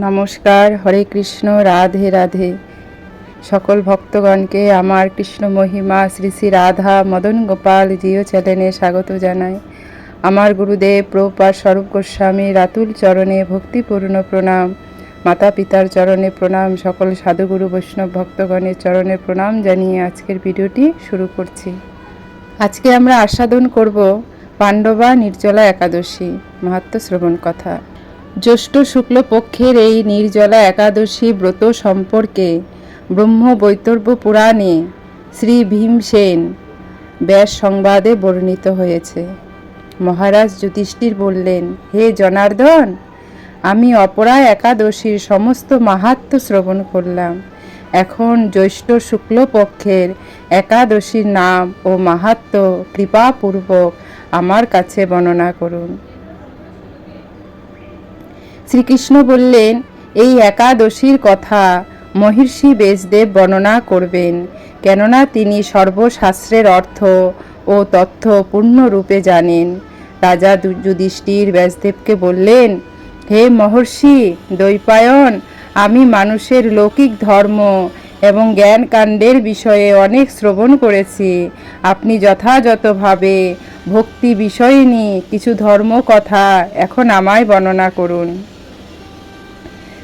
নমস্কার, হরে কৃষ্ণ, রাধে রাধে। সকল ভক্তগণকে আমার কৃষ্ণ মহিমা শ্রী শ্রী রাধা মদন গোপাল জিও চ্যানেলে স্বাগত জানাই। আমার গুরুদেব প্রপার স্বরূপ গোস্বামী রাতুল চরণে ভক্তিপূর্ণ প্রণাম। মাতা পিতার চরণে প্রণাম। সকল সাধুগুরু বৈষ্ণব ভক্তগণের চরণে প্রণাম জানিয়ে আজকের ভিডিওটি শুরু করছি। আজকে আমরা আস্বাদন করব পাণ্ডবা নির্জলা একাদশী মাহাত্ম শ্রবণ কথা। জ্যৈষ্ঠ শুক্ল পক্ষের এই নির্জলা একাদশী ব্রত সম্পর্কে ব্রহ্ম বৈতর্ব পুরাণে শ্রী ভীমসেন ব্যাস সংবাদে বর্ণিত হয়েছে। মহারাজ যুধিষ্ঠির বললেন, হে জনার্দন, আমি অপরা একাদশীর সমস্ত মাহাত্ম শ্রবণ করলাম। এখন জ্যৈষ্ঠ শুক্ল পক্ষের একাদশীর নাম ও মাহাত্ম কৃপাপূর্বক আমার কাছে বর্ণনা করুন। শ্রীকৃষ্ণ বললেন, এই একাদশীর কথা মহর্ষি বেশদেব বর্ণনা করবেন। কেননা তিনি সর্বশাস্ত্রের অর্থ ও তথ্য পূর্ণরূপে জানেন। রাজা যুধিষ্ঠির ব্যাসদেবকে বললেন, হে মহর্ষি দৈপায়ন আমি মানুষের লৌকিক ধর্ম এবং জ্ঞান কাণ্ডের বিষয়ে অনেক শ্রবণ করেছি। আপনি যথাযথভাবে ভক্তি বিষয়িনী কিছু ধর্ম কথা এখন আমায় বর্ণনা করুন।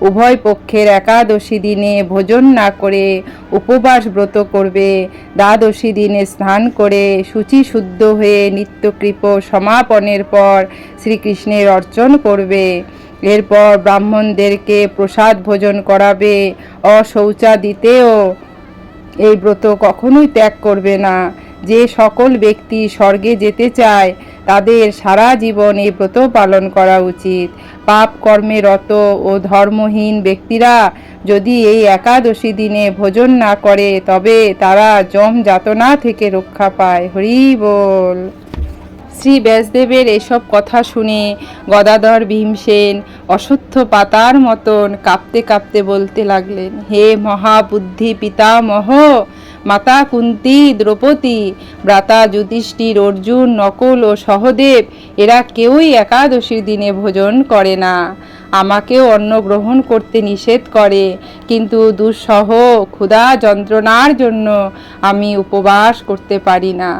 উভয় পক্ষের একাদশী দিনে ভোজন না করে উপবাস ব্রত করবে। দ্বাদশী দিনে স্নান করে শুচি শুদ্ধ হয়ে নিত্যকৃপ সমাপনের পর শ্রীকৃষ্ণের অর্চন করবে। এরপর ব্রাহ্মণদেরকে প্রসাদ ভোজন করাবে। অশৌচা দিতেও এই ব্রত কখনোই ত্যাগ করবে না। যে সকল ব্যক্তি স্বর্গে যেতে চায় তাদের সারা জীবন এই ব্রত পালন করা উচিত। পাপ কর্মে রত ও ধর্মহীন ব্যক্তিরা যদি এই একাদশী দিনে ভোজন না করে, তবে তারা জম যাতনা থেকে রক্ষা পায়। হরি বল। শ্রী ব্যাসদেবের এসব কথা শুনে গদাধর ভীমসেন অশ্বত্থ পাতার মতন কাঁপতে কাঁপতে বলতে লাগলেন, হে মহাবুদ্ধি পিতামহ মাতা কুন্তি, দ্রৌপদী, ভ্রাতা যুধিষ্ঠির, অর্জুন, নকল ও সহদেব, এরা কেউই একাদশীর দিনে ভোজন করে না। আমাকেও অন্ন গ্রহণ করতে নিষেধ করে, কিন্তু দুঃসহ, ক্ষুধা যন্ত্রণার জন্য আমি উপবাস করতে পারি না।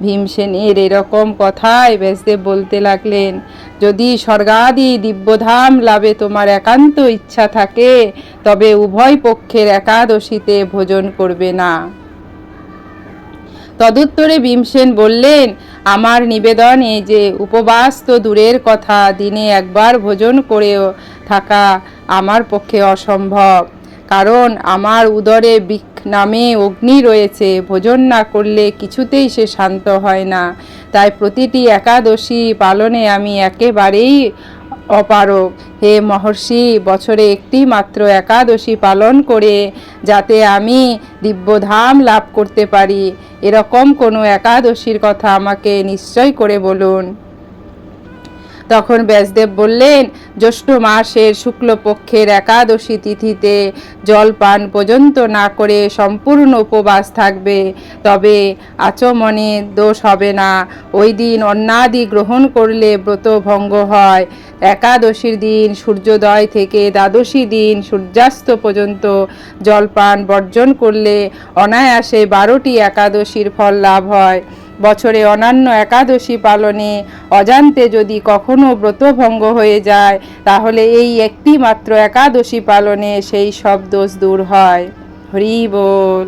ভীমসেনের এরকম কথায় ব্যাসদেব বলতে লাগলেন, যদি স্বর্গাদি দিব্যধাম লাভে তোমার একান্ত ইচ্ছা থাকে, তবে উভয় পক্ষের একাদশীতে ভোজন করবে না। তদুত্তরে ভীমসেন বললেন, আমার নিবেদন এই যে উপবাস তো দূরের কথা, দিনে একবার ভোজন করেও থাকা আমার পক্ষে অসম্ভব। কারণ আমার উদরে বৃক্ষ নামে অগ্নি রয়েছে, ভোজন না করলে কিছুতেই সে শান্ত হয় না। তাই প্রতিটি একাদশী পালনে আমি একেবারেই অপারক হে মহর্ষি, বছরে একটি মাত্র একাদশী পালন করে যাতে আমি দিব্যধাম লাভ করতে পারি। এরকম কোনো একাদশীর কথা আমাকে নিশ্চয় করে বলুন। তখন ব্যাসদেব বললেন, জ্যৈষ্ঠ মাসের শুক্লপক্ষের একাদশী তিথিতে জলপান পর্যন্ত না করে সম্পূর্ণ উপবাস থাকবে, তবে আচমনে দোষ হবে না। ওই দিন অন্নাদি গ্রহণ করলে ব্রত ভঙ্গ হয়। একাদশীর দিন, সূর্যোদয় থেকে দ্বাদশী দিন, সূর্যাস্ত পর্যন্ত জলপান বর্জন করলে অনায়াসে বারোটি একাদশীর ফল লাভ হয়। বছরে অন্যান্য একাদশী পালনে অজান্তে যদি কখনো ব্রতভঙ্গ হয়ে যায়, তাহলে এই একটি মাত্র একাদশী পালনে সেই সব দোষ দূর হয়। হরি বল।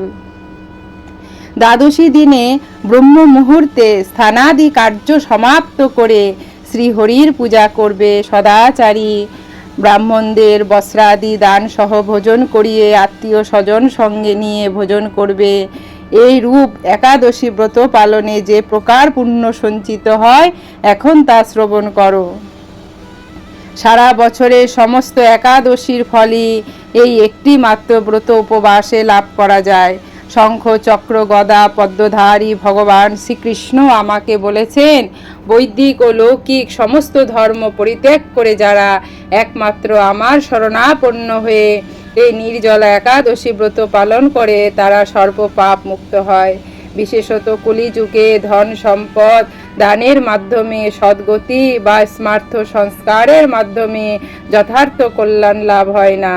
দ্বাদশী দিনে ব্রহ্ম মুহূর্তে স্থানাদি কার্য সমাপ্ত করে শ্রীহরির পূজা করবে। সদাচারী ব্রাহ্মণদের বস্ত্রাদি দান সহ ভোজন করিয়ে আত্মীয় স্বজন সঙ্গে নিয়ে ভোজন করবে। এই রূপ একাদশী ব্রত পালনে যে প্রকার পুণ্য সঞ্চিত হয়, এখন তা শ্রবণ করো। সারা বছরের সমস্ত একাদশীর ফলই এই একটি মাত্র ব্রত উপবাসে লাভ করা যায়। শঙ্খ, চক্র, গদা, পদ্মধারী ভগবান শ্রীকৃষ্ণ আমাকে বলেছেন, বৈদিক ও লৌকিক সমস্ত ধর্ম পরিত্যাগ করে যারা একমাত্র আমার শরণাপন্ন হয়ে এই নির্জলা একাদশী ব্রত পালন করে, তারা সর্বপাপ মুক্ত হয়। বিশেষত কলিযুগে ধন সম্পদ দানের মাধ্যমে, সদ্গতি বা স্মার্থ সংস্কারের মাধ্যমে যথার্থ কল্যাণ লাভ হয় না।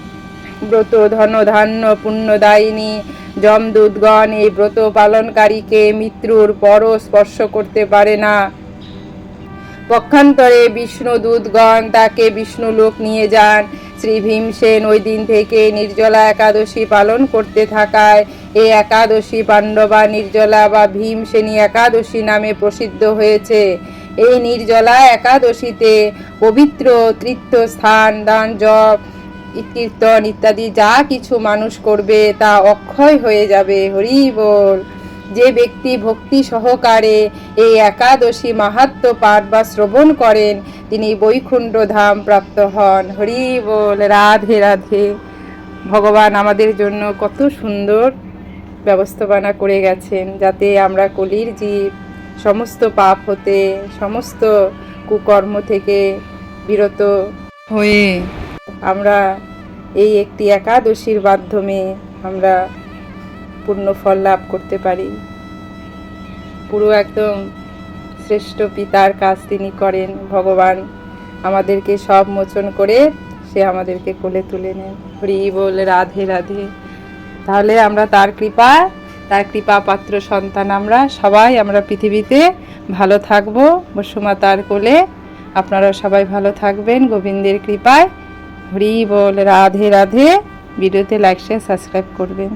ব্রত ধন ধান্য পুণ্যদায়িনী যমদূতগণ এই ব্রত পালনকারীকে মৃত্যুর পরও স্পর্শ করতে পারে না। পক্ষান্তরে বিষ্ণু দূতগণ তাকে বিষ্ণু লোক নিয়ে যান। শ্রী ভীমসেন ওই দিন থেকে নির্জলা একাদশী পালন করতে থাকায় এই একাদশী পাণ্ডবা নির্জলা বা ভীমসেনী একাদশী নামে প্রসিদ্ধ হয়েছে। এই নির্জলা একাদশীতে পবিত্র তীর্থস্থান, দান, জপ কীর্তন ইত্যাদি, যা কিছু মানুষ করবে তা অক্ষয় হয়ে যাবে। হরি বল, যে ব্যক্তি ভক্তি সহকারে এই একাদশী মাহাত্ম পাঠ বা শ্রবণ করেন, তিনি বৈকুণ্ঠ ধাম প্রাপ্ত হন। হরি বল, রাধে রাধে। ভগবান আমাদের জন্য কত সুন্দর ব্যবস্থাপনা করে গেছেন, যাতে আমরা কলির জীব, সমস্ত পাপ হতে, সমস্ত কুকর্ম থেকে বিরত হয়ে আমরা এই একটি একাদশীর মাধ্যমে আমরা পূর্ণ ফল লাভ করতে পারি। পুরো একদম শ্রেষ্ঠ পিতার কাজ তিনি করেন। ভগবান আমাদেরকে সব মোচন করে সে আমাদেরকে কোলে তুলে নেন। হরি বল, রাধে রাধে। তাহলে আমরা তার কৃপা তার কৃপা পাত্র সন্তান আমরা সবাই আমরা পৃথিবীতে ভালো থাকব। বসুমাতার কোলে আপনারা সবাই ভালো থাকবেন। গোবিন্দের কৃপায় হরি বল রাধে রাধে। ভিডিওতে লাইক শেয়ার সাবস্ক্রাইব করবেন।